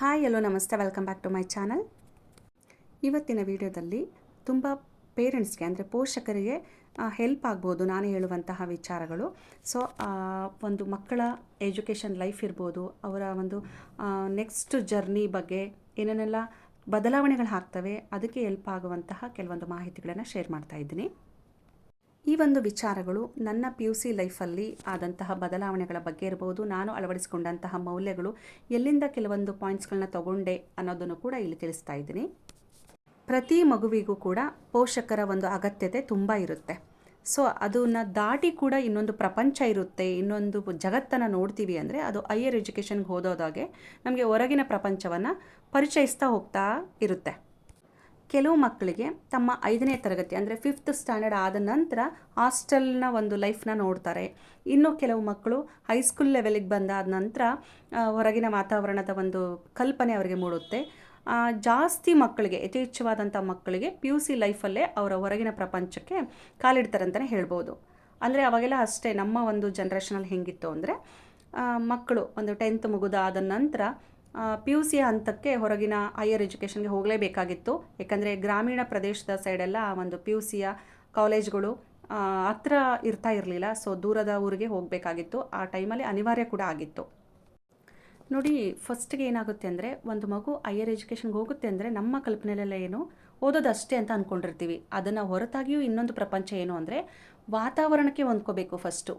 Hi hello ನಮಸ್ತೆ. Welcome back to my channel ಇವತ್ತಿನ ವಿಡಿಯೋದಲ್ಲಿ ತುಂಬ ಪೇರೆಂಟ್ಸ್ಗೆ ಅಂದರೆ ಪೋಷಕರಿಗೆ ಹೆಲ್ಪ್ ಆಗ್ಬೋದು ನಾನು ಹೇಳುವಂತಹ ವಿಚಾರಗಳು. ಸೊ ಒಂದು ಮಕ್ಕಳ ಎಜುಕೇಷನ್ ಲೈಫ್ ಇರ್ಬೋದು, ಅವರ ಒಂದು ನೆಕ್ಸ್ಟ್ ಜರ್ನಿ ಬಗ್ಗೆ ಏನೇನೆಲ್ಲ ಬದಲಾವಣೆಗಳು ಆಗ್ತವೆ, ಅದಕ್ಕೆ ಹೆಲ್ಪ್ ಆಗುವಂತಹ ಕೆಲವೊಂದು ಮಾಹಿತಿಗಳನ್ನು ಶೇರ್ ಮಾಡ್ತಾ ಇದ್ದೀನಿ. ಈ ಒಂದು ವಿಚಾರಗಳು ನನ್ನ ಪಿ ಯು ಸಿ ಲೈಫಲ್ಲಿ ಆದಂತಹ ಬದಲಾವಣೆಗಳ ಬಗ್ಗೆ ಇರಬಹುದು. ನಾನು ಅಳವಡಿಸಿಕೊಂಡಂತಹ ಮೌಲ್ಯಗಳು ಎಲ್ಲಿಂದ ಕೆಲವೊಂದು ಪಾಯಿಂಟ್ಸ್ಗಳನ್ನ ತಗೊಂಡೆ ಅನ್ನೋದನ್ನು ಕೂಡ ಇಲ್ಲಿ ತಿಳಿಸ್ತಾ ಇದ್ದೀನಿ. ಪ್ರತಿ ಮಗುವಿಗೂ ಕೂಡ ಪೋಷಕರ ಒಂದು ಅಗತ್ಯತೆ ತುಂಬ ಇರುತ್ತೆ. ಸೊ ಅದನ್ನು ದಾಟಿ ಕೂಡ ಇನ್ನೊಂದು ಪ್ರಪಂಚ ಇರುತ್ತೆ, ಇನ್ನೊಂದು ಜಗತ್ತನ್ನು ನೋಡ್ತೀವಿ ಅಂದರೆ ಅದು ಹೈಯರ್ ಎಜುಕೇಷನ್ಗೆ ಹೋದೋದಾಗೆ ನಮಗೆ ಹೊರಗಿನ ಪ್ರಪಂಚವನ್ನು ಪರಿಚಯಿಸ್ತಾ ಹೋಗ್ತಾ ಇರುತ್ತೆ. ಕೆಲವು ಮಕ್ಕಳಿಗೆ ತಮ್ಮ ಐದನೇ ತರಗತಿ, ಅಂದರೆ ಫಿಫ್ತ್ ಸ್ಟ್ಯಾಂಡರ್ಡ್ ಆದ ನಂತರ ಹಾಸ್ಟೆಲ್ನ ಒಂದು ಲೈಫ್ನ ನೋಡ್ತಾರೆ. ಇನ್ನು ಕೆಲವು ಮಕ್ಕಳು ಹೈಸ್ಕೂಲ್ ಲೆವೆಲಿಗೆ ಬಂದಾದ ನಂತರ ಹೊರಗಿನ ವಾತಾವರಣದ ಒಂದು ಕಲ್ಪನೆ ಅವರಿಗೆ ಮೂಡುತ್ತೆ. ಜಾಸ್ತಿ ಮಕ್ಕಳಿಗೆ, ಯಥೇಚ್ಛವಾದಂಥ ಮಕ್ಕಳಿಗೆ ಪಿ ಯು ಸಿ ಲೈಫಲ್ಲೇ ಅವರ ಹೊರಗಿನ ಪ್ರಪಂಚಕ್ಕೆ ಕಾಲಿಡ್ತಾರೆ ಅಂತಲೇ ಹೇಳ್ಬೋದು. ಅಂದರೆ ಅವಾಗೆಲ್ಲ ಅಷ್ಟೇ, ನಮ್ಮ ಒಂದು ಜನ್ರೇಷನಲ್ಲಿ ಹೆಂಗಿತ್ತು ಅಂದರೆ ಮಕ್ಕಳು ಒಂದು ಟೆಂತ್ ಮುಗಿದಾದ ನಂತರ ಪಿ ಯು ಸಿ ಹಂತಕ್ಕೆ ಹೊರಗಿನ ಹೈಯರ್ ಎಜುಕೇಷನ್ಗೆ ಹೋಗಲೇಬೇಕಾಗಿತ್ತು. ಯಾಕಂದರೆ ಗ್ರಾಮೀಣ ಪ್ರದೇಶದ ಸೈಡೆಲ್ಲ ಒಂದು ಪಿ ಯು ಸಿಯ ಕಾಲೇಜ್ಗಳು ಹತ್ರ ಇರ್ತಾ ಇರಲಿಲ್ಲ. ಸೊ ದೂರದ ಊರಿಗೆ ಹೋಗಬೇಕಾಗಿತ್ತು. ಆ ಟೈಮಲ್ಲಿ ಅನಿವಾರ್ಯ ಕೂಡ ಆಗಿತ್ತು. ನೋಡಿ ಫಸ್ಟ್ಗೆ ಏನಾಗುತ್ತೆ ಅಂದರೆ, ಒಂದು ಮಗು ಹೈಯರ್ ಎಜುಕೇಷನ್ಗೆ ಹೋಗುತ್ತೆ ಅಂದರೆ ನಮ್ಮ ಕಲ್ಪನೆಲೆಲ್ಲ ಏನು? ಓದೋದು ಅಷ್ಟೇ ಅಂತ ಅಂದ್ಕೊಂಡಿರ್ತೀವಿ ಅದನ್ನು ಹೊರತಾಗಿಯೂ ಇನ್ನೊಂದು ಪ್ರಪಂಚ ಏನು ಅಂದರೆ ವಾತಾವರಣಕ್ಕೆ ಹೊಂದ್ಕೋಬೇಕು ಫಸ್ಟು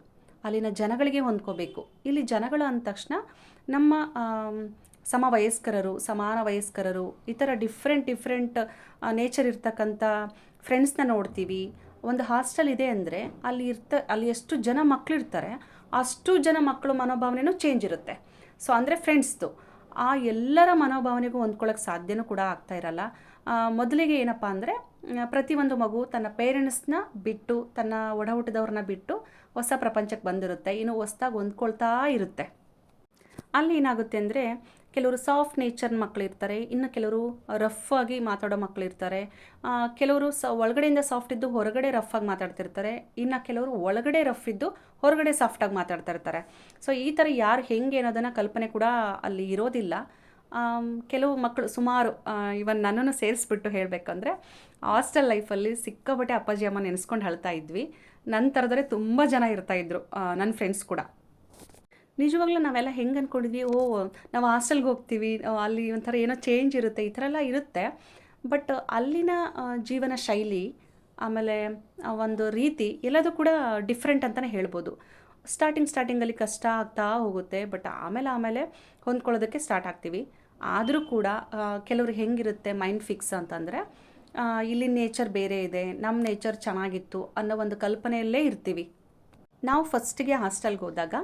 ಅಲ್ಲಿನ ಜನಗಳಿಗೆ ಹೊಂದ್ಕೋಬೇಕು. ಇಲ್ಲಿ ಜನಗಳು ಅಂದ ತಕ್ಷಣ ನಮ್ಮ ಸಮ ಸಮವಯಸ್ಕರರು, ಸಮಾನ ವಯಸ್ಕರರು ಈ ಥರ ಡಿಫ್ರೆಂಟ್ ಡಿಫ್ರೆಂಟ್ ನೇಚರ್ ಇರ್ತಕ್ಕಂಥ ಫ್ರೆಂಡ್ಸ್ನ ನೋಡ್ತೀವಿ. ಒಂದು ಹಾಸ್ಟೆಲ್ ಇದೆ ಅಂದರೆ ಅಲ್ಲಿ ಇರ್ತ, ಅಲ್ಲಿ ಎಷ್ಟು ಜನ ಮಕ್ಕಳಿರ್ತಾರೆ ಅಷ್ಟು ಜನ ಮಕ್ಕಳು ಮನೋಭಾವನೆಯೂ ಚೇಂಜ್ ಇರುತ್ತೆ. ಸೊ ಅಂದರೆ ಫ್ರೆಂಡ್ಸ್ದು ಆ ಎಲ್ಲರ ಮನೋಭಾವನೆಗೂ ಹೊಂದ್ಕೊಳ್ಳೋಕ್ಕೆ ಸಾಧ್ಯನೂ ಕೂಡ ಆಗ್ತಾ ಇರಲ್ಲ. ಮೊದಲಿಗೆ ಏನಪ್ಪ ಅಂದರೆ ಪ್ರತಿಯೊಂದು ಮಗು ತನ್ನ ಪೇರೆಂಟ್ಸ್ನ ಬಿಟ್ಟು, ತನ್ನ ಒಡ ಹುಟ್ಟಿದವ್ರನ್ನ ಬಿಟ್ಟು ಹೊಸ ಪ್ರಪಂಚಕ್ಕೆ ಬಂದಿರುತ್ತೆ. ಇನ್ನು ಹೊಸ್ದಾಗಿ ಹೊಂದ್ಕೊಳ್ತಾ ಇರುತ್ತೆ. ಅಲ್ಲಿ ಏನಾಗುತ್ತೆ ಅಂದರೆ, ಕೆಲವರು ಸಾಫ್ಟ್ ನೇಚರ್ ಮಕ್ಕಳಿರ್ತಾರೆ ಇನ್ನು ಕೆಲವರು ರಫ್ ಆಗಿ ಮಾತಾಡೋ ಮಕ್ಕಳಿರ್ತಾರೆ ಇರ್ತಾರೆ ಕೆಲವರು ಸ, ಒಳಗಡೆಯಿಂದ ಸಾಫ್ಟ್ ಇದ್ದು ಹೊರಗಡೆ ರಫ್ ಆಗಿ ಮಾತಾಡ್ತಿರ್ತಾರೆ. ಇನ್ನು ಕೆಲವರು ಒಳಗಡೆ ರಫ್ ಇದ್ದು ಹೊರಗಡೆ ಸಾಫ್ಟಾಗಿ ಮಾತಾಡ್ತಾ ಇರ್ತಾರೆ ಸೊ ಈ ಥರ ಯಾರು ಹೆಂಗೆ ಅನ್ನೋದನ್ನು ಕಲ್ಪನೆ ಕೂಡ ಅಲ್ಲಿ ಇರೋದಿಲ್ಲ. ಕೆಲವು ಮಕ್ಕಳು ಸುಮಾರು ಇವನ್ ನನ್ನನ್ನು ಸೇರಿಸ್ಬಿಟ್ಟು ಹೇಳಬೇಕಂದ್ರೆ, ಹಾಸ್ಟೆಲ್ ಲೈಫಲ್ಲಿ ಸಿಕ್ಕಾಬಟ್ಟೆ ಅಪ್ಪಾಜಿ, ಅಮ್ಮ ನೆನೆಸ್ಕೊಂಡು ಅಳ್ತಾ ಇದ್ವಿ. ನನ್ನ ಥರದವರೇ ತುಂಬ ಜನ ಇರ್ತಾ ಇದ್ರು ನನ್ನ ಫ್ರೆಂಡ್ಸ್ ಕೂಡ. ನಿಜವಾಗ್ಲೂ ನಾವೆಲ್ಲ ಹೆಂಗೆ ಅಂದ್ಕೊಂಡಿದ್ವಿ ಓ, ನಾವು ಹಾಸ್ಟೆಲ್ಗೆ ಹೋಗ್ತೀವಿ ಅಲ್ಲಿ ಒಂಥರ ಏನೋ ಚೇಂಜ್ ಇರುತ್ತೆ, ಈ ಥರ ಎಲ್ಲ ಇರುತ್ತೆ. ಬಟ್ ಅಲ್ಲಿನ ಜೀವನ ಶೈಲಿ, ಆಮೇಲೆ ಒಂದು ರೀತಿ ಎಲ್ಲದೂ ಕೂಡ ಡಿಫ್ರೆಂಟ್ ಅಂತಲೇ ಹೇಳ್ಬೋದು. ಸ್ಟಾರ್ಟಿಂಗ್ ಸ್ಟಾರ್ಟಿಂಗಲ್ಲಿ ಕಷ್ಟ ಆಗ್ತಾ ಹೋಗುತ್ತೆ ಬಟ್ ಆಮೇಲೆ ಆಮೇಲೆ ಹೊಂದ್ಕೊಳ್ಳೋದಕ್ಕೆ ಸ್ಟಾರ್ಟ್ ಆಗ್ತೀವಿ. ಆದರೂ ಕೂಡ ಕೆಲವರು ಹೆಂಗಿರುತ್ತೆ ಮೈಂಡ್ ಫಿಕ್ಸ್ ಅಂತಂದರೆ ಇಲ್ಲಿ ನೇಚರ್ ಬೇರೆ ಇದೆ ನಮ್ಮ ನೇಚರ್ ಚೆನ್ನಾಗಿತ್ತು ಅನ್ನೋ ಒಂದು ಕಲ್ಪನೆಯಲ್ಲೇ ಇರ್ತೀವಿ. ನಾವು ಫಸ್ಟಿಗೆ ಹಾಸ್ಟೆಲ್ಗೆ ಹೋದಾಗ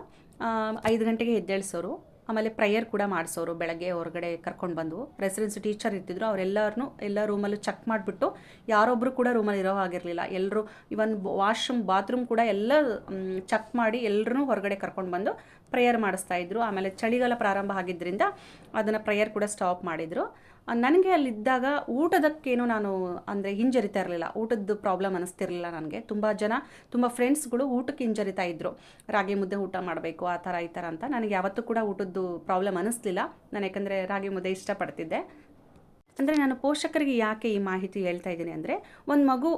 ಐದು ಗಂಟೆಗೆ ಎದ್ದೇಳಿಸೋರು ಆಮೇಲೆ ಪ್ರೇಯರ್ ಕೂಡ ಮಾಡಿಸೋರು ಬೆಳಗ್ಗೆ ಹೊರಗಡೆ ಕರ್ಕೊಂಡು ಬಂದು. ರೆಸಿಡೆನ್ಸಿ ಟೀಚರ್ ಇರ್ತಿದ್ರು ಅವರೆಲ್ಲರನ್ನು ಎಲ್ಲ ರೂಮಲ್ಲೂ ಚೆಕ್ ಮಾಡಿಬಿಟ್ಟು ಯಾರೊಬ್ಬರು ಕೂಡ ರೂಮಲ್ಲಿ ಇರೋ ಹಾಗಿರಲಿಲ್ಲ. ಎಲ್ಲರೂ ಇವನ್ ವಾಶ್ರೂಮ್ ಬಾತ್ರೂಮ್ ಕೂಡ ಎಲ್ಲ ಚೆಕ್ ಮಾಡಿ ಎಲ್ಲರೂ ಹೊರಗಡೆ ಕರ್ಕೊಂಡು ಬಂದು ಪ್ರೇಯರ್ ಮಾಡಿಸ್ತಾ ಇದ್ರು. ಆಮೇಲೆ ಚಳಿಗಾಲ ಪ್ರಾರಂಭ ಆಗಿದ್ದರಿಂದ ಅದನ್ನು ಪ್ರೇಯರ್ ಕೂಡ ಸ್ಟಾಪ್ ಮಾಡಿದರು. ನನಗೆ ಅಲ್ಲಿದ್ದಾಗ ಊಟದಕ್ಕೇನು ನಾನು, ಅಂದರೆ ಹಿಂಜರಿತಾ ಇರಲಿಲ್ಲ. ಊಟದ ಪ್ರಾಬ್ಲಮ್ ಅನ್ನಿಸ್ತಿರ್ಲಿಲ್ಲ ನನಗೆ. ತುಂಬ ಜನ, ತುಂಬ ಫ್ರೆಂಡ್ಸ್ಗಳು ಊಟಕ್ಕೆ ಹಿಂಜರಿತಾ ಇದ್ದರು ರಾಗಿ ಮುದ್ದೆ ಊಟ ಮಾಡಬೇಕು, ಆ ಥರ, ಈ ಥರ ಅಂತ. ನನಗೆ ಯಾವತ್ತೂ ಕೂಡ ಊಟದ್ದು ಪ್ರಾಬ್ಲಮ್ ಅನ್ನಿಸ್ಲಿಲ್ಲ ನಾನು ಯಾಕಂದರೆ ರಾಗಿ ಮುದ್ದೆ ಇಷ್ಟಪಡ್ತಿದ್ದೆ. ಅಂದರೆ ನಾನು ಪೋಷಕರಿಗೆ ಯಾಕೆ ಈ ಮಾಹಿತಿ ಹೇಳ್ತಾ ಇದ್ದೀನಿ ಅಂದರೆ, ಒಂದು ಮಗು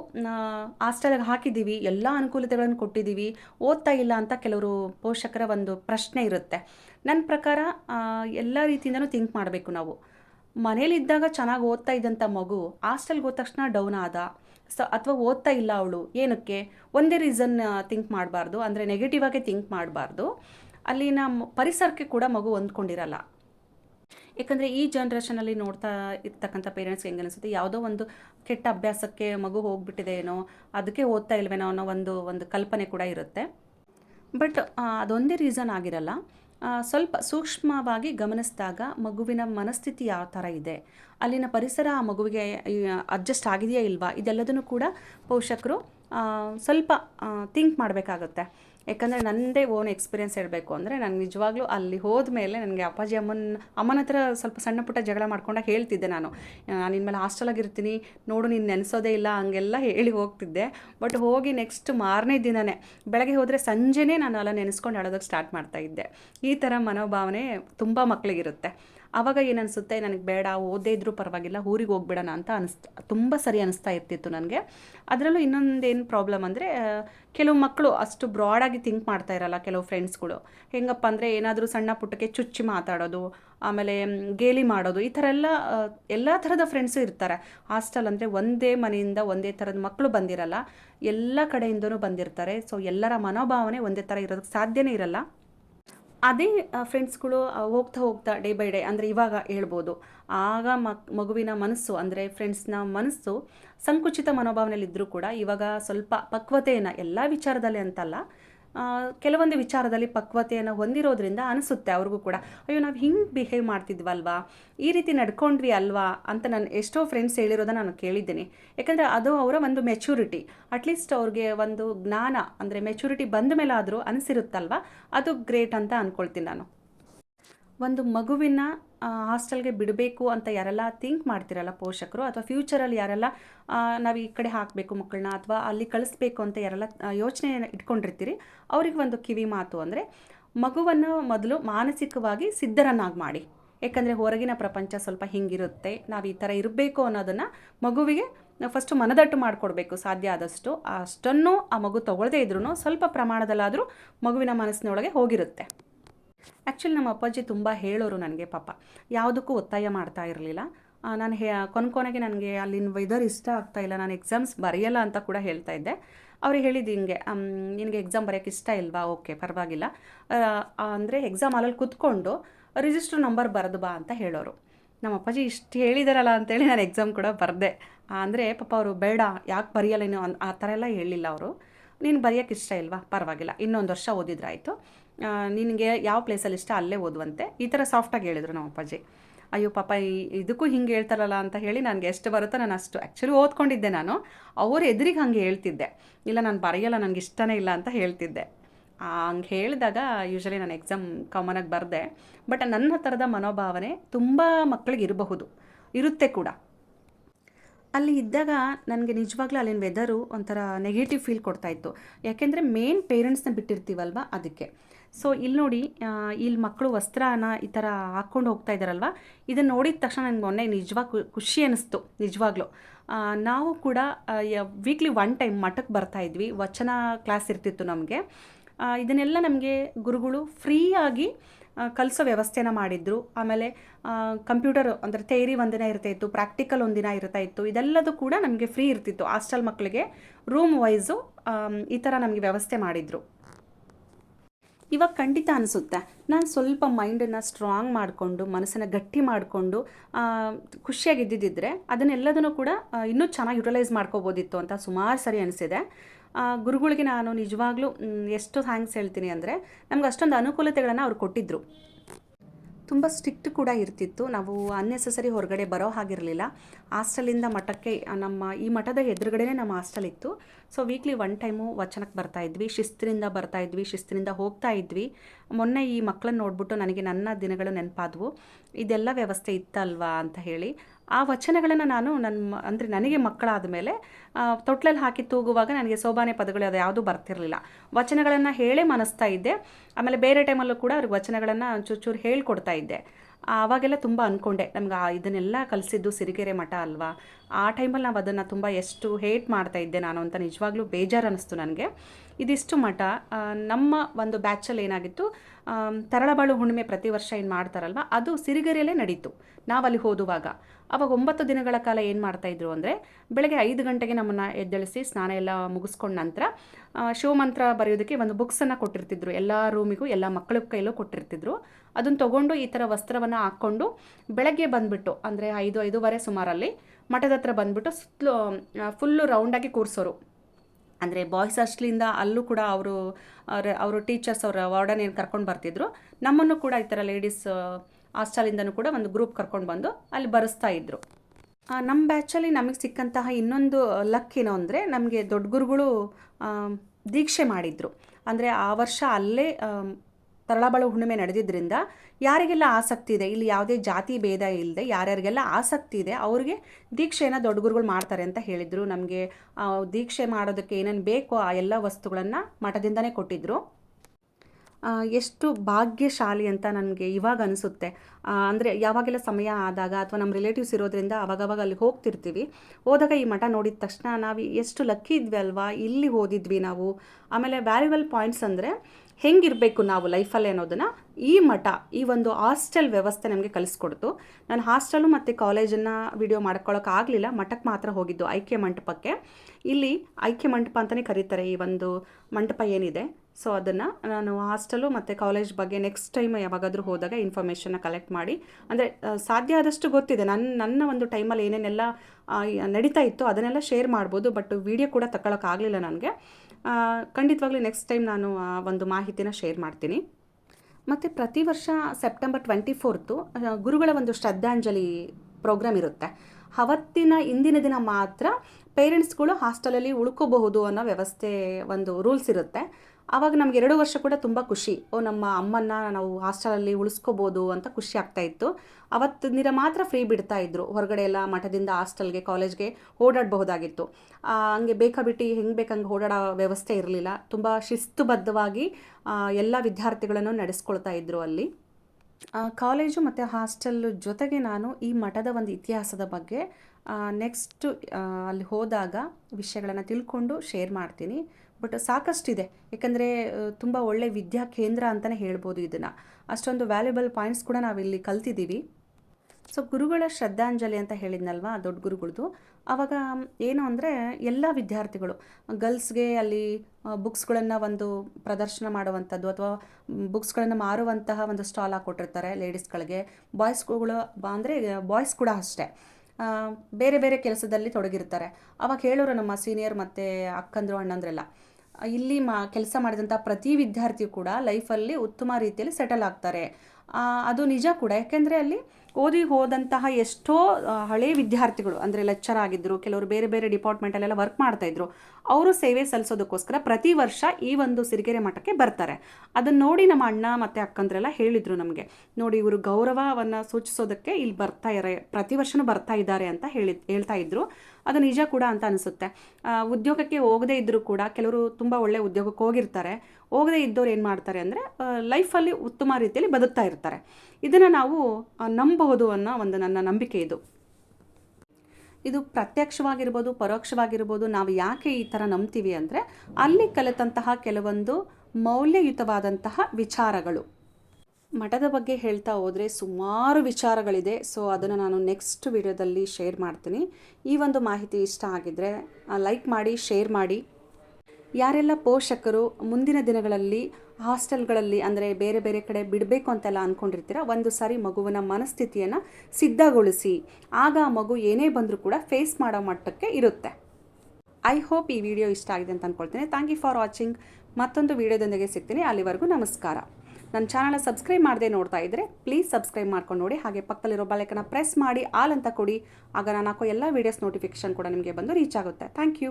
ಹಾಸ್ಟೆಲ್ಗೆ ಹಾಕಿದ್ದೀವಿ, ಎಲ್ಲ ಅನುಕೂಲತೆಗಳನ್ನು ಕೊಟ್ಟಿದ್ದೀವಿ, ಓದ್ತಾ ಇಲ್ಲ ಅಂತ ಕೆಲವರು ಪೋಷಕರ ಒಂದು ಪ್ರಶ್ನೆ ಇರುತ್ತೆ. ನನ್ನ ಪ್ರಕಾರ ಎಲ್ಲ ರೀತಿಯಿಂದನೂ ಥಿಂಕ್ ಮಾಡಬೇಕು ನಾವು. ಮನೇಲಿದ್ದಾಗ ಚೆನ್ನಾಗಿ ಓದ್ತಾ ಇದ್ದಂಥ ಮಗು ಹಾಸ್ಟೆಲ್ಗೆ ಹೋದ ತಕ್ಷಣ ಡೌನ್ ಆದ. ಸೊ ಅಥವಾ ಓದ್ತಾ ಇಲ್ಲ ಅವಳು. ಏನಕ್ಕೆ? ಒಂದೇ ರೀಸನ್ ಥಿಂಕ್ ಮಾಡಬಾರ್ದು. ಅಂದರೆ ನೆಗೆಟಿವ್ ಆಗಿ ಥಿಂಕ್ ಮಾಡಬಾರ್ದು. ಅಲ್ಲಿನ ಪರಿಸರಕ್ಕೆ ಕೂಡ ಮಗು ಹೊಂದ್ಕೊಂಡಿರಲ್ಲ. ಯಾಕಂದರೆ ಈ ಜನ್ರೇಷನಲ್ಲಿ ನೋಡ್ತಾ ಇರ್ತಕ್ಕಂಥ ಪೇರೆಂಟ್ಸ್ಗೆ ಹೆಂಗೆ ಅನಿಸುತ್ತೆ? ಯಾವುದೋ ಒಂದು ಕೆಟ್ಟ ಅಭ್ಯಾಸಕ್ಕೆ ಮಗು ಹೋಗ್ಬಿಟ್ಟಿದೆ ಏನೋ ಅದಕ್ಕೆ ಓದ್ತಾ ಇಲ್ವೇನೋ ಅನ್ನೋ ಒಂದು ಒಂದು ಕಲ್ಪನೆ ಕೂಡ ಇರುತ್ತೆ. ಬಟ್ ಅದೊಂದೇ ರೀಸನ್ ಆಗಿರಲ್ಲ. ಸ್ವಲ್ಪ ಸೂಕ್ಷ್ಮವಾಗಿ ಗಮನಿಸಿದಾಗ ಮಗುವಿನ ಮನಸ್ಥಿತಿ ಯಾವ ಥರ ಇದೆ? ಅಲ್ಲಿನ ಪರಿಸರ ಆ ಮಗುವಿಗೆ ಅಡ್ಜಸ್ಟ್ ಆಗಿದೆಯಾ ಇಲ್ವಾ? ಇದೆಲ್ಲದನ್ನು ಕೂಡ ಪೋಷಕರು ಸ್ವಲ್ಪ ಥಿಂಕ್ ಮಾಡಬೇಕಾಗುತ್ತೆ. ಯಾಕಂದರೆ ನನ್ನದೇ ಓನ್ ಎಕ್ಸ್ಪೀರಿಯೆನ್ಸ್ ಹೇಳಬೇಕು ಅಂದರೆ ನಾನು ನಿಜವಾಗ್ಲೂ ಅಲ್ಲಿ ಹೋದ ಮೇಲೆ ನನಗೆ ಅಪ್ಪಾಜಿ ಅಮ್ಮನ ಅಮ್ಮನ ಹತ್ರ ಸ್ವಲ್ಪ ಸಣ್ಣ ಪುಟ್ಟ ಜಗಳ ಮಾಡ್ಕೊಂಡಾಗ ಹೇಳ್ತಿದ್ದೆ ನಾನು. ನಾನು ಇನ್ಮೇಲೆ ಹಾಸ್ಟೆಲಾಗಿರ್ತೀನಿ ನೋಡು ನೀನು ನೆನೆಸೋದೇ ಇಲ್ಲ, ಹಂಗೆಲ್ಲ ಹೇಳಿ ಹೋಗ್ತಿದ್ದೆ. ಬಟ್ ಹೋಗಿ ನೆಕ್ಸ್ಟ್ ಮಾರನೇ ದಿನವೇ ಬೆಳಗ್ಗೆ ಹೋದರೆ ಸಂಜೆನೇ ನಾನು ಅಲ್ಲ ನೆನೆಸ್ಕೊಂಡು ಅಳೋದಕ್ಕೆ ಸ್ಟಾರ್ಟ್ ಮಾಡ್ತಾ ಇದ್ದೆ. ಈ ಥರ ಮನೋಭಾವನೆ ತುಂಬ ಮಕ್ಕಳಿಗಿರುತ್ತೆ ಆವಾಗ ಏನನ್ಸುತ್ತೆ? ನನಗೆ ಬೇಡ, ಓದೇ ಇದ್ರೂ ಪರವಾಗಿಲ್ಲ, ಊರಿಗೆ ಹೋಗ್ಬಿಡೋಣ ಅಂತ ಅನಿಸ್ತಾ, ತುಂಬ ಸರಿ ಅನಿಸ್ತಾ ಇರ್ತಿತ್ತು ನನಗೆ. ಅದರಲ್ಲೂ ಇನ್ನೊಂದೇನು ಪ್ರಾಬ್ಲಮ್ ಅಂದರೆ ಕೆಲವು ಮಕ್ಕಳು ಅಷ್ಟು ಬ್ರಾಡಾಗಿ ಥಿಂಕ್ ಮಾಡ್ತಾ ಇರಲ್ಲ ಕೆಲವು ಫ್ರೆಂಡ್ಸ್ಗಳು ಹೆಂಗಪ್ಪ ಅಂದರೆ ಏನಾದರೂ ಸಣ್ಣ ಪುಟ್ಟಕ್ಕೆ ಚುಚ್ಚಿ ಮಾತಾಡೋದು, ಆಮೇಲೆ ಗೇಲಿ ಮಾಡೋದು, ಈ ಥರ ಎಲ್ಲ ಎಲ್ಲ ಥರದ ಫ್ರೆಂಡ್ಸು ಇರ್ತಾರೆ. ಹಾಸ್ಟೆಲ್ ಅಂದರೆ ಒಂದೇ ಮನೆಯಿಂದ ಒಂದೇ ಥರದ ಮಕ್ಕಳು ಬಂದಿರಲ್ಲ, ಎಲ್ಲ ಕಡೆಯಿಂದನೂ ಬಂದಿರ್ತಾರೆ. ಸೊ ಎಲ್ಲರ ಮನೋಭಾವನೆ ಒಂದೇ ಥರ ಇರೋದಕ್ಕೆ ಸಾಧ್ಯನೇ ಇರಲ್ಲ. ಅದೇ ಫ್ರೆಂಡ್ಸ್ಗಳು ಹೋಗ್ತಾ ಹೋಗ್ತಾ ಡೇ ಬೈ ಡೇ ಅಂದರೆ ಇವಾಗ ಹೇಳ್ಬೋದು. ಆಗ ಮಗುವಿನ ಮನಸ್ಸು ಅಂದರೆ ಫ್ರೆಂಡ್ಸ್ನ ಮನಸ್ಸು ಸಂಕುಚಿತ ಮನೋಭಾವನೆಯಲ್ಲಿದ್ದರೂ ಕೂಡ ಇವಾಗ ಸ್ವಲ್ಪ ಪಕ್ವತೆಯನ್ನು, ಎಲ್ಲ ವಿಚಾರದಲ್ಲಿ ಅಂತಲ್ಲ ಕೆಲವೊಂದು ವಿಚಾರದಲ್ಲಿ ಪಕ್ವತೆಯನ್ನು ಹೊಂದಿರೋದ್ರಿಂದ ಅನಿಸುತ್ತೆ ಅವ್ರಿಗೂ ಕೂಡ. ಅಯ್ಯೋ, ನಾವು ಹಿಂಗೆ ಬಿಹೇವ್ ಮಾಡ್ತಿದ್ವಲ್ವಾ? ಈ ರೀತಿ ನಡ್ಕೊಂಡ್ವಿ ಅಲ್ವಾ? ಅಂತ ನಾನು ಎಷ್ಟೋ ಫ್ರೆಂಡ್ಸ್ ಹೇಳಿರೋದನ್ನ ನಾನು ಕೇಳಿದ್ದೀನಿ. ಯಾಕಂದರೆ ಅದು ಅವರ ಒಂದು ಮೆಚುರಿಟಿ ಅಟ್ಲೀಸ್ಟ್ ಅವ್ರಿಗೆ ಒಂದು ಜ್ಞಾನ, ಅಂದರೆ ಮೆಚುರಿಟಿ ಬಂದ ಮೇಲೆ ಆದರೂ ಅನಿಸಿರುತ್ತಲ್ವ? ಅದು ಗ್ರೇಟ್ ಅಂತ ಅಂದ್ಕೊಳ್ತೀನಿ ನಾನು. ಒಂದು ಮಗುವಿನ ಹಾಸ್ಟೆಲ್ಗೆ ಬಿಡಬೇಕು ಅಂತ ಯಾರೆಲ್ಲ ಥಿಂಕ್ ಮಾಡ್ತಿರಲ್ಲ ಪೋಷಕರು ಅಥವಾ ಫ್ಯೂಚರಲ್ಲಿ ಯಾರೆಲ್ಲ ನಾವು ಈ ಕಡೆ ಹಾಕಬೇಕು ಮಕ್ಕಳನ್ನ ಅಥವಾ ಅಲ್ಲಿ ಕಳಿಸ್ಬೇಕು ಅಂತ ಯಾರೆಲ್ಲ ಯೋಚನೆ ಇಟ್ಕೊಂಡಿರ್ತೀರಿ, ಅವ್ರಿಗೆ ಒಂದು ಕಿವಿ ಮಾತು ಅಂದರೆ ಮಗುವನ್ನು ಮೊದಲು ಮಾನಸಿಕವಾಗಿ ಸಿದ್ಧರನ್ನಾಗಿ ಮಾಡಿ. ಯಾಕಂದರೆ ಹೊರಗಿನ ಪ್ರಪಂಚ ಸ್ವಲ್ಪ ಹಿಂಗಿರುತ್ತೆ, ನಾವು ಈ ಥರ ಇರಬೇಕು ಅನ್ನೋದನ್ನು ಮಗುವಿಗೆ ನಾವು ಫಸ್ಟು ಮನದಟ್ಟು ಮಾಡಿಕೊಡ್ಬೇಕು ಸಾಧ್ಯ ಆದಷ್ಟು. ಅಷ್ಟನ್ನು ಆ ಮಗು ತಗೊಳ್ಳದೇ ಇದ್ರೂ ಸ್ವಲ್ಪ ಪ್ರಮಾಣದಲ್ಲಾದರೂ ಮಗುವಿನ ಮನಸ್ಸಿನೊಳಗೆ ಹೋಗಿರುತ್ತೆ. ಆ್ಯಕ್ಚುಲಿ ನಮ್ಮ ಅಪ್ಪಾಜಿ ತುಂಬ ಹೇಳೋರು ನನಗೆ ಪಾಪ. ಯಾವುದಕ್ಕೂ ಒತ್ತಾಯ ಮಾಡ್ತಾ ಇರಲಿಲ್ಲ. ನಾನು ಹೇ ಕೊನೆ ಕೊನೆಗೆ ನನಗೆ ಅಲ್ಲಿನ ವೆದರ್ ಇಷ್ಟ ಆಗ್ತಾ ಇಲ್ಲ. ನಾನು ಎಕ್ಸಾಮ್ಸ್ ಬರೆಯಲ್ಲ ಅಂತ ಕೂಡ ಹೇಳ್ತಾ ಇದ್ದೆ. ಅವ್ರಿಗೆ ಹೇಳಿದ್ದು ಹಿಂಗೆ ನಿನಗೆ ಎಕ್ಸಾಮ್ ಬರೆಯೋಕ್ಕೆ ಇಷ್ಟ ಇಲ್ವಾ? ಓಕೆ ಪರವಾಗಿಲ್ಲ. ಅಂದರೆ ಎಕ್ಸಾಮ್ ಹಾಲಲ್ಲಿ ಕೂತ್ಕೊಂಡು ರಿಜಿಸ್ಟರ್ ನಂಬರ್ ಬರೆದು ಬಾ ಅಂತ ಹೇಳೋರು. ನಮ್ಮ ಅಪ್ಪಾಜಿ ಇಷ್ಟು ಹೇಳಿದಾರಲ್ಲ ಅಂತೇಳಿ ನಾನು ಎಕ್ಸಾಮ್ ಕೂಡ ಬರೆದೆ. ಅಂದರೆ ಪಾಪ ಅವರು, ಬೇಡ, ಯಾಕೆ ಬರೆಯಲ್ಲ ನೀನು? ಆ ಥರ ಎಲ್ಲ ಹೇಳಿಲ್ಲ ಅವರು. ನೀನು ಬರೆಯೋಕ್ಕೆ ಇಷ್ಟ ಇಲ್ವಾ? ಪರವಾಗಿಲ್ಲ. ಇನ್ನೊಂದು ವರ್ಷ ಓದಿದ್ರಾಯ್ತು ನಿನಗೆ ಯಾವ ಪ್ಲೇಸಲ್ಲಿ ಇಷ್ಟ ಅಲ್ಲೇ ಓದುವಂತೆ. ಈ ಥರ ಸಾಫ್ಟಾಗಿ ಹೇಳಿದರು ನಮ್ಮ ಅಪ್ಪಾಜಿ. ಅಯ್ಯೋ ಪಾಪ ಇದಕ್ಕೂ ಹಿಂಗೆ ಹೇಳ್ತಾರಲ್ಲ ಅಂತ ಹೇಳಿ ನನಗೆ ಎಷ್ಟು ಬರುತ್ತೋ ನಾನು ಅಷ್ಟು ಆ್ಯಕ್ಚುಲಿ ಓದ್ಕೊಂಡಿದ್ದೆ ನಾನು. ಅವ್ರ ಎದುರಿಗೆ ಹಂಗೆ ಹೇಳ್ತಿದ್ದೆ. ಇಲ್ಲ, ನಾನು ಬರೆಯಲ್ಲ, ನನಗೆ ಇಷ್ಟನೇ ಇಲ್ಲ ಅಂತ ಹೇಳ್ತಿದ್ದೆ. ಹಂಗೆ ಹೇಳಿದಾಗ ಯೂಶಲಿ ನಾನು ಎಕ್ಸಾಮ್ ಕಾಮನಾಗಿ ಬರೆದೆ. ಬಟ್ ನನ್ನ ಥರದ ಮನೋಭಾವನೆ ತುಂಬ ಮಕ್ಕಳಿಗೆ ಇರಬಹುದು. ಇರುತ್ತೆ ಕೂಡ. ಅಲ್ಲಿ ಇದ್ದಾಗ ನನಗೆ ನಿಜವಾಗ್ಲೂ ಅಲ್ಲಿನ ವೆದರು ಒಂಥರ ನೆಗೆಟಿವ್ ಫೀಲ್ ಕೊಡ್ತಾಯಿತ್ತು ಯಾಕೆಂದರೆ ಮೇನ್ ಪೇರೆಂಟ್ಸ್ನ ಬಿಟ್ಟಿರ್ತೀವಲ್ವ ಅದಕ್ಕೆ. ಸೊ ಇಲ್ಲಿ ನೋಡಿ ಇಲ್ಲಿ ಮಕ್ಕಳು ವಸ್ತ್ರನ ಈ ಥರ ಹಾಕ್ಕೊಂಡು ಹೋಗ್ತಾ ಇದ್ದಾರಲ್ವ? ಇದನ್ನು ನೋಡಿದ ತಕ್ಷಣ ನನಗೆ ಮೊನ್ನೆ ನಿಜವಾಗ ಖುಷಿ ಅನ್ನಿಸ್ತು ನಿಜವಾಗ್ಲೂ. ನಾವು ಕೂಡ ವೀಕ್ಲಿ ಒನ್ ಟೈಮ್ ಮಠಕ್ಕೆ ಬರ್ತಾ ಇದ್ವಿ, ವಚನ ಕ್ಲಾಸ್ ಇರ್ತಿತ್ತು ನಮಗೆ. ಇದನ್ನೆಲ್ಲ ನಮಗೆ ಗುರುಗಳು ಫ್ರೀಯಾಗಿ ಕಲಿಸೋ ವ್ಯವಸ್ಥೆನ ಮಾಡಿದ್ರು. ಆಮೇಲೆ ಕಂಪ್ಯೂಟರ್ ಅಂದರೆ ಥೇರಿ ಒಂದಿನ ಇರ್ತಾ ಇತ್ತು ಪ್ರಾಕ್ಟಿಕಲ್ ಒಂದಿನ ಇರ್ತಾ ಇತ್ತು, ಇದೆಲ್ಲದೂ ಕೂಡ ನಮಗೆ ಫ್ರೀ ಇರ್ತಿತ್ತು. ಹಾಸ್ಟೆಲ್ ಮಕ್ಕಳಿಗೆ ರೂಮ್ ವೈಸು ಈ ಥರ ನಮಗೆ ವ್ಯವಸ್ಥೆ ಮಾಡಿದರು. ಇವಾಗ ಖಂಡಿತ ಅನಿಸುತ್ತೆ. ನಾನು ಸ್ವಲ್ಪ ಮೈಂಡನ್ನು ಸ್ಟ್ರಾಂಗ್ ಮಾಡಿಕೊಂಡು, ಮನಸ್ಸನ್ನು ಗಟ್ಟಿ ಮಾಡಿಕೊಂಡು ಖುಷಿಯಾಗಿ ಇದ್ದಿದ್ದರೆ ಅದನ್ನೆಲ್ಲದನ್ನು ಕೂಡ ಇನ್ನೂ ಚೆನ್ನಾಗಿ ಯುಟಿಲೈಸ್ ಮಾಡ್ಕೋಬೋದಿತ್ತು ಅಂತ ಸುಮಾರು ಸರಿ ಅನಿಸಿದೆ. ಗುರುಗಳಿಗೆ ನಾನು ನಿಜವಾಗ್ಲೂ ಎಷ್ಟು ಥ್ಯಾಂಕ್ಸ್ ಹೇಳ್ತೀನಿ ಅಂದರೆ, ನಮ್ಗೆ ಅಷ್ಟೊಂದು ಅನುಕೂಲತೆಗಳನ್ನು ಅವ್ರು ಕೊಟ್ಟಿದ್ದರು ತುಂಬ ಸ್ಟ್ರಿಕ್ಟ್ ಕೂಡ ಇರ್ತಿತ್ತು. ನಾವು ಅನ್ನೆಸೆಸರಿ ಹೊರಗಡೆ ಬರೋ ಹಾಗಿರಲಿಲ್ಲ. ಹಾಸ್ಟೆಲಿಂದ ಮಠಕ್ಕೆ ನಮ್ಮ ಈ ಮಠದ ಎದುರುಗಡೆನೇ ನಮ್ಮ ಹಾಸ್ಟೆಲ್ ಇತ್ತು. ಸೊ ವೀಕ್ಲಿ ಒನ್ ಟೈಮು ವಚನಕ್ಕೆ ಬರ್ತಾ ಇದ್ವಿ, ಶಿಸ್ತಿನಿಂದ ಬರ್ತಾ ಇದ್ವಿ, ಶಿಸ್ತಿನಿಂದ ಹೋಗ್ತಾ ಇದ್ವಿ. ಮೊನ್ನೆ ಈ ಮಕ್ಕಳನ್ನ ನೋಡ್ಬಿಟ್ಟು ನನಗೆ ನನ್ನ ದಿನಗಳು ನೆನಪಾದವು. ಇದೆಲ್ಲ ವ್ಯವಸ್ಥೆ ಇತ್ತಲ್ವಾ ಅಂತ ಹೇಳಿ. ಆ ವಚನಗಳನ್ನು ನಾನು ನನ್ನ ಅಂದರೆ ನನಗೆ ಮಕ್ಕಳಾದ ಮೇಲೆ ತೊಟ್ಲಲ್ಲಿ ಹಾಕಿ ತೂಗುವಾಗ ನನಗೆ ಸೋಬಾನೆ ಪದಗಳು ಅದು ಯಾವುದೂ ಬರ್ತಿರಲಿಲ್ಲ. ವಚನಗಳನ್ನು ಹೇಳೇ ಮನಸ್ತಾ ಇದ್ದೆ. ಆಮೇಲೆ ಬೇರೆ ಟೈಮಲ್ಲೂ ಕೂಡ ಅವ್ರಿಗೆ ವಚನಗಳನ್ನು ಚೂರು ಚೂರು ಹೇಳ್ಕೊಡ್ತಾ ಇದ್ದೆ. ಆವಾಗೆಲ್ಲ ತುಂಬ ಅಂದ್ಕೊಂಡೆ ನಮ್ಗೆ ಇದನ್ನೆಲ್ಲ ಕಲಿಸಿದ್ದು ಸಿರಿಗೆರೆ ಮಠ ಅಲ್ವಾ? ಆ ಟೈಮಲ್ಲಿ ನಾವು ಅದನ್ನು ತುಂಬ ಎಷ್ಟು ಹೇಟ್ ಮಾಡ್ತಾ ಇದ್ದೆ ನಾನು ಅಂತ ನಿಜವಾಗ್ಲೂ ಬೇಜಾರು ಅನ್ನಿಸ್ತು ನನಗೆ. ಇದಿಷ್ಟು ಮಠ. ನಮ್ಮ ಒಂದು ಬ್ಯಾಚಲ್ಲಿ ಏನಾಗಿತ್ತು? ತರಳಬಾಳು ಹುಣ್ಣಿಮೆ ಪ್ರತಿ ವರ್ಷ ಏನು ಮಾಡ್ತಾರಲ್ವ? ಅದು ಸಿರಿಗೆರೆಯಲ್ಲೇ ನಡೀತು. ನಾವಲ್ಲಿ ಹೋದುವಾಗ. ಅವಾಗ ಒಂಬತ್ತು ದಿನಗಳ ಕಾಲ ಏನು ಮಾಡ್ತಾಯಿದ್ರು ಅಂದರೆ ಬೆಳಗ್ಗೆ ಐದು ಗಂಟೆಗೆ ನಮ್ಮನ್ನು ಎದ್ದೇಳಿಸಿ ಸ್ನಾನ ಎಲ್ಲ ಮುಗಿಸ್ಕೊಂಡ ನಂತರ ಶಿವಮಂತ್ರ ಬರೆಯೋದಕ್ಕೆ ಒಂದು ಬುಕ್ಸನ್ನು ಕೊಟ್ಟಿರ್ತಿದ್ರು. ಎಲ್ಲ ರೂಮಿಗೂ ಎಲ್ಲ ಮಕ್ಕಳ ಕೈಲೂ ಕೊಟ್ಟಿರ್ತಿದ್ರು. ಅದನ್ನು ತೊಗೊಂಡು ಈ ಥರ ವಸ್ತ್ರವನ್ನು ಹಾಕ್ಕೊಂಡು ಬೆಳಗ್ಗೆ ಬಂದುಬಿಟ್ಟು, ಅಂದರೆ ಐದು, ಐದೂವರೆ ಸುಮಾರಲ್ಲಿ ಮಠದ ಹತ್ರ ಬಂದುಬಿಟ್ಟು ಸುತ್ತಲೂ ಫುಲ್ಲು ರೌಂಡಾಗಿ ಕೂರಿಸೋರು. ಅಂದರೆ ಬಾಯ್ಸ್ ಹಾಸ್ಟ್ಲಿಂದ ಅಲ್ಲೂ ಕೂಡ ಅವರು ಅವರು ಟೀಚರ್ಸ್ ಅವರ ವಾರ್ಡನ್ ಏನು ಕರ್ಕೊಂಡು ಬರ್ತಿದ್ರು. ನಮ್ಮನ್ನು ಕೂಡ ಈ ಥರ ಲೇಡೀಸ್ ಹಾಸ್ಟೆಲಿಂದನೂ ಕೂಡ ಒಂದು ಗ್ರೂಪ್ ಕರ್ಕೊಂಡು ಬಂದು ಅಲ್ಲಿ ಬರೆಸ್ತಾ ಇದ್ದರು ನಮ್ಮ ಬ್ಯಾಚಲ್ಲಿ ನಮಗೆ ಸಿಕ್ಕಂತಹ ಇನ್ನೊಂದು ಲಕ್ ಏನು ಅಂದರೆ ನಮಗೆ ದೊಡ್ಡ ಗುರುಗಳು ದೀಕ್ಷೆ ಮಾಡಿದರು. ಅಂದರೆ ಆ ವರ್ಷ ಅಲ್ಲೇ ತರಳಬಳು ಹುಣ್ಣಿಮೆ ನಡೆದಿದ್ದರಿಂದ ಯಾರಿಗೆಲ್ಲ ಆಸಕ್ತಿ ಇದೆ, ಇಲ್ಲಿ ಯಾವುದೇ ಜಾತಿ ಭೇದ ಇಲ್ಲದೆ ಯಾರ್ಯಾರಿಗೆಲ್ಲ ಆಸಕ್ತಿ ಇದೆ ಅವ್ರಿಗೆ ದೀಕ್ಷೆಯನ್ನು ದೊಡ್ಡ ಗುರುಗಳು ಮಾಡ್ತಾರೆ ಅಂತ ಹೇಳಿದರು. ನಮಗೆ ದೀಕ್ಷೆ ಮಾಡೋದಕ್ಕೆ ಏನೇನು ಬೇಕೋ ಆ ಎಲ್ಲ ವಸ್ತುಗಳನ್ನು ಮಠದಿಂದನೇ ಕೊಟ್ಟಿದ್ದರು ಎಷ್ಟು ಭಾಗ್ಯಶಾಲಿ ಅಂತ ನನಗೆ ಇವಾಗ ಅನಿಸುತ್ತೆ. ಅಂದರೆ ಯಾವಾಗೆಲ್ಲ ಸಮಯ ಆದಾಗ ಅಥವಾ ನಮ್ಮ ರಿಲೇಟಿವ್ಸ್ ಇರೋದ್ರಿಂದ ಅವಾಗವಾಗ ಅಲ್ಲಿ ಹೋಗ್ತಿರ್ತೀವಿ. ಹೋದಾಗ ಈ ಮಠ ನೋಡಿದ ತಕ್ಷಣ ನಾವು ಎಷ್ಟು ಲಕ್ಕಿ ಇದ್ವಿ ಅಲ್ವಾ? ಇಲ್ಲಿ ಓದಿದ್ವಿ ನಾವು. ಆಮೇಲೆ ವ್ಯಾಲ್ಯೂಬಲ್ ಪಾಯಿಂಟ್ಸ್ ಅಂದರೆ ಹೆಂಗಿರಬೇಕು ನಾವು ಲೈಫಲ್ಲಿ ಅನ್ನೋದನ್ನು ಈ ಮಠ, ಈ ಒಂದು ಹಾಸ್ಟೆಲ್ ವ್ಯವಸ್ಥೆ ನಮಗೆ ಕಲಿಸ್ಕೊಡ್ತು. ನಾನು ಹಾಸ್ಟೆಲು ಮತ್ತು ಕಾಲೇಜನ್ನು ವಿಡಿಯೋ ಮಾಡ್ಕೊಳ್ಳೋಕ್ಕಾಗಲಿಲ್ಲ ಮಠಕ್ಕೆ ಮಾತ್ರ ಹೋಗಿದ್ದು, ಐಕ್ಯ ಮಂಟಪಕ್ಕೆ. ಇಲ್ಲಿ ಐಕ್ಯ ಮಂಟಪ ಅಂತಲೇ ಕರೀತಾರೆ ಈ ಒಂದು ಮಂಟಪ ಏನಿದೆ. ಸೊ ಅದನ್ನು ನಾನು ಹಾಸ್ಟೆಲು ಮತ್ತು ಕಾಲೇಜ್ ಬಗ್ಗೆ ನೆಕ್ಸ್ಟ್ ಟೈಮ್ ಯಾವಾಗಾದರೂ ಹೋದಾಗ ಇನ್ಫಾರ್ಮೇಷನ್ನ ಕಲೆಕ್ಟ್ ಮಾಡಿ, ಅಂದರೆ ಸಾಧ್ಯ ಆದಷ್ಟು ಗೊತ್ತಿದೆ. ನನ್ನ ನನ್ನ ಒಂದು ಟೈಮಲ್ಲಿ ಏನೇನೆಲ್ಲ ನಡೀತಾ ಇತ್ತು ಅದನ್ನೆಲ್ಲ ಶೇರ್ ಮಾಡ್ಬೋದು ಬಟ್ ವಿಡಿಯೋ ಕೂಡ ತಗೊಳ್ಳೋಕ್ಕಾಗಲಿಲ್ಲ ನನಗೆ. ಖಂಡಿತವಾಗ್ಲೂ ನೆಕ್ಸ್ಟ್ ಟೈಮ್ ನಾನು ಒಂದು ಮಾಹಿತಿನ ಶೇರ್ ಮಾಡ್ತೀನಿ. ಮತ್ತು ಪ್ರತಿ ವರ್ಷ ಸೆಪ್ಟೆಂಬರ್ ಟ್ವೆಂಟಿ ಫೋರ್ತು ಗುರುಗಳ ಒಂದು ಶ್ರದ್ಧಾಂಜಲಿ ಪ್ರೋಗ್ರಾಮ್ ಇರುತ್ತೆ. ಅವತ್ತಿನ ಇಂದಿನ ದಿನ ಮಾತ್ರ ಪೇರೆಂಟ್ಸ್ಗಳು ಹಾಸ್ಟೆಲಲ್ಲಿ ಉಳ್ಕೋಬಹುದು ಅನ್ನೋ ವ್ಯವಸ್ಥೆ ಒಂದು ರೂಲ್ಸ್ ಇರುತ್ತೆ. ಆವಾಗ ನಮ್ಗೆ ಎರಡು ವರ್ಷ ಕೂಡ ತುಂಬ ಖುಷಿ. ಓ, ನಮ್ಮ ಅಮ್ಮನ್ನ ನಾವು ಹಾಸ್ಟೆಲಲ್ಲಿ ಉಳಿಸ್ಕೋಬೋದು ಅಂತ ಖುಷಿ ಆಗ್ತಾ ಇತ್ತು. ಅವತ್ತು ದಿನ ಮಾತ್ರ ಫ್ರೀ ಬಿಡ್ತಾ ಇದ್ರು. ಹೊರಗಡೆ ಎಲ್ಲ ಮಠದಿಂದ ಹಾಸ್ಟೆಲ್ಗೆ, ಕಾಲೇಜ್ಗೆ ಓಡಾಡಬಹುದಾಗಿತ್ತು. ಹಂಗೆ ಬೇಕಾಬಿಟ್ಟು ಹೆಂಗೆ ಬೇಕಂಗೆ ಓಡಾಡೋ ವ್ಯವಸ್ಥೆ ಇರಲಿಲ್ಲ. ತುಂಬ ಶಿಸ್ತುಬದ್ಧವಾಗಿ ಎಲ್ಲ ವಿದ್ಯಾರ್ಥಿಗಳನ್ನು ನಡೆಸ್ಕೊಳ್ತಾ ಇದ್ರು ಅಲ್ಲಿ. ಕಾಲೇಜು ಮತ್ತು ಹಾಸ್ಟೆಲ್ ಜೊತೆಗೆ ನಾನು ಈ ಮಠದ ಒಂದು ಇತಿಹಾಸದ ಬಗ್ಗೆ ನೆಕ್ಸ್ಟ್ ಅಲ್ಲಿ ಹೋದಾಗ ವಿಷಯಗಳನ್ನು ತಿಳ್ಕೊಂಡು ಶೇರ್ ಮಾಡ್ತೀನಿ. ಬಟ್ ಸಾಕಷ್ಟಿದೆ. ಯಾಕಂದರೆ ತುಂಬ ಒಳ್ಳೆ ವಿದ್ಯಾ ಕೇಂದ್ರ ಅಂತಲೇ ಹೇಳ್ಬೋದು ಇದನ್ನು. ಅಷ್ಟೊಂದು ವ್ಯಾಲ್ಯೂಬಲ್ ಪಾಯಿಂಟ್ಸ್ ಕೂಡ ನಾವಿಲ್ಲಿ ಕಲ್ತಿದ್ದೀವಿ. ಸೊ ಗುರುಗಳ ಶ್ರದ್ಧಾಂಜಲಿ ಅಂತ ಹೇಳಿದ್ನಲ್ವಾ, ದೊಡ್ಡ ಗುರುಗಳದು. ಆವಾಗ ಏನು ಅಂದರೆ, ಎಲ್ಲ ವಿದ್ಯಾರ್ಥಿಗಳು, ಗರ್ಲ್ಸ್ಗೆ ಅಲ್ಲಿ ಬುಕ್ಸ್ಗಳನ್ನು ಒಂದು ಪ್ರದರ್ಶನ ಮಾಡುವಂಥದ್ದು ಅಥವಾ ಬುಕ್ಸ್ಗಳನ್ನು ಮಾರುವಂತಹ ಒಂದು ಸ್ಟಾಲ್ ಹಾಕ್ಕೊಟ್ಟಿರ್ತಾರೆ ಲೇಡೀಸ್ಗಳಿಗೆ. ಬಾಯ್ಸ್ಗಳು ಅಂದರೆ, ಬಾಯ್ಸ್ ಕೂಡ ಅಷ್ಟೇ. ಬೇರೆ ಬೇರೆ ಕೆಲಸದಲ್ಲಿ ತೊಡಗಿರ್ತಾರೆ. ಅವಾಗ ಹೇಳೋರು ನಮ್ಮ ಸೀನಿಯರ್ ಮತ್ತು ಅಕ್ಕಂದ್ರು, ಅಣ್ಣಂದ್ರೆಲ್ಲ, ಇಲ್ಲಿ ಮಾ, ಕೆಲಸ ಮಾಡಿದಂಥ ಪ್ರತಿ ವಿದ್ಯಾರ್ಥಿಯು ಕೂಡ ಲೈಫಲ್ಲಿ ಉತ್ತಮ ರೀತಿಯಲ್ಲಿ ಸೆಟಲ್ ಆಗ್ತಾರೆ. ಅದು ನಿಜ ಕೂಡ. ಯಾಕೆಂದರೆ ಅಲ್ಲಿ ಓದಿ ಹೋದಂತಹ ಎಷ್ಟೋ ಹಳೆ ವಿದ್ಯಾರ್ಥಿಗಳು, ಅಂದರೆ ಲೆಕ್ಚರ್ ಆಗಿದ್ದರು ಕೆಲವರು ಬೇರೆ ಬೇರೆ ಡಿಪಾರ್ಟ್ಮೆಂಟಲ್ಲೆಲ್ಲ ವರ್ಕ್ ಮಾಡ್ತಾಯಿದ್ರು ಅವರು ಸೇವೆ ಸಲ್ಲಿಸೋದಕ್ಕೋಸ್ಕರ ಪ್ರತಿ ವರ್ಷ ಈ ಒಂದು ಸಿರಿಗೆರೆ ಮಠಕ್ಕೆ ಬರ್ತಾರೆ. ಅದನ್ನು ನೋಡಿ ನಮ್ಮ ಅಣ್ಣ ಮತ್ತು ಅಕ್ಕಂದ್ರೆಲ್ಲ ಹೇಳಿದರು ನಮಗೆ, ನೋಡಿ ಇವರು ಗೌರವವನ್ನು ಸೂಚಿಸೋದಕ್ಕೆ ಇಲ್ಲಿ ಬರ್ತಾ ಇದ್ದಾರೆ ಪ್ರತಿ ವರ್ಷನೂ ಬರ್ತಾ ಇದ್ದಾರೆ ಅಂತ ಹೇಳಿ, ಹೇಳ್ತಾ ಇದ್ರು. ಅದು ನಿಜ ಕೂಡ ಅಂತ ಅನಿಸುತ್ತೆ. ಉದ್ಯೋಗಕ್ಕೆ ಹೋಗದೇ ಇದ್ದರೂ ಕೂಡ ಕೆಲವರು ತುಂಬ ಒಳ್ಳೆ ಉದ್ಯೋಗಕ್ಕೆ ಹೋಗಿರ್ತಾರೆ. ಹೋಗದೇ ಇದ್ದವ್ರು ಏನು ಮಾಡ್ತಾರೆ ಅಂದರೆ ಲೈಫಲ್ಲಿ ಉತ್ತಮ ರೀತಿಯಲ್ಲಿ ಬದುಕ್ತಾ ಇರ್ತಾರೆ. ಇದನ್ನು ನಾವು ನಂಬಬಹುದು ಅನ್ನೋ ಒಂದು ನನ್ನ ನಂಬಿಕೆ ಇದು. ಇದು ಪ್ರತ್ಯಕ್ಷವಾಗಿರ್ಬೋದು, ಪರೋಕ್ಷವಾಗಿರ್ಬೋದು, ನಾವು ಯಾಕೆ ಈ ಥರ ನಂಬ್ತೀವಿ ಅಂದರೆ, ಅಲ್ಲಿ ಕಲಿತಂತಹ ಕೆಲವೊಂದು ಮೌಲ್ಯಯುತವಾದಂತಹ ವಿಚಾರಗಳು. ಮಠದ ಬಗ್ಗೆ ಹೇಳ್ತಾ ಹೋದರೆ ಸುಮಾರು ವಿಚಾರಗಳಿದೆ. ಸೊ ಅದನ್ನು ನಾನು ನೆಕ್ಸ್ಟ್ ವಿಡಿಯೋದಲ್ಲಿ ಶೇರ್ ಮಾಡ್ತೀನಿ. ಈ ಒಂದು ಮಾಹಿತಿ ಇಷ್ಟ ಆಗಿದ್ದರೆ ಲೈಕ್ ಮಾಡಿ ಶೇರ್ ಮಾಡಿ. ಯಾರೆಲ್ಲ ಪೋಷಕರು ಮುಂದಿನ ದಿನಗಳಲ್ಲಿ ಹಾಸ್ಟೆಲ್ಗಳಲ್ಲಿ ಅಂದರೆ ಬೇರೆ ಬೇರೆ ಕಡೆ ಬಿಡಬೇಕು ಅಂತೆಲ್ಲ ಅಂದ್ಕೊಂಡಿರ್ತೀರ ಒಂದು ಸಾರಿ ಮಗುವಿನ ಮನಸ್ಥಿತಿಯನ್ನು ಸಿದ್ಧಗೊಳಿಸಿ. ಆಗ ಆ ಮಗು ಏನೇ ಬಂದರೂ ಕೂಡ ಫೇಸ್ ಮಾಡೋ ಮಟ್ಟಕ್ಕೆ ಇರುತ್ತೆ. ಐ ಹೋಪ್ ಈ ವಿಡಿಯೋ ಇಷ್ಟ ಆಗಿದೆ ಅಂತ ಅಂದ್ಕೊಳ್ತೀನಿ ಥ್ಯಾಂಕ್ ಯು ಫಾರ್ ವಾಚಿಂಗ್ ಮತ್ತೊಂದು ವಿಡಿಯೋದೊಂದಿಗೆ ಸಿಗ್ತೀನಿ. ಅಲ್ಲಿವರೆಗೂ ನಮಸ್ಕಾರ. ನನ್ನ ಚಾನಲ್ನ ಸಬ್ಸ್ಕ್ರೈಬ್ ಮಾಡದೆ ನೋಡ್ತಾ ಇದ್ದರೆ ಪ್ಲೀಸ್ ಸಬ್ಸ್ಕ್ರೈಬ್ ಮಾಡ್ಕೊಂಡು ನೋಡಿ. ಹಾಗೆ ಪಕ್ಕದಲ್ಲಿರೋ ಬಲೆಕನ ಪ್ರೆಸ್ ಮಾಡಿ, ಆಲ್ ಅಂತ ಕೊಡಿ. ಆಗ ನಾನು ಹಾಕೋ ಎಲ್ಲ ವೀಡಿಯೋಸ್ ನೋಟಿಫಿಕೇಶನ್ ಕೂಡ ನಿಮಗೆ ಬಂದು ರೀಚ್ ಆಗುತ್ತೆ. Thank you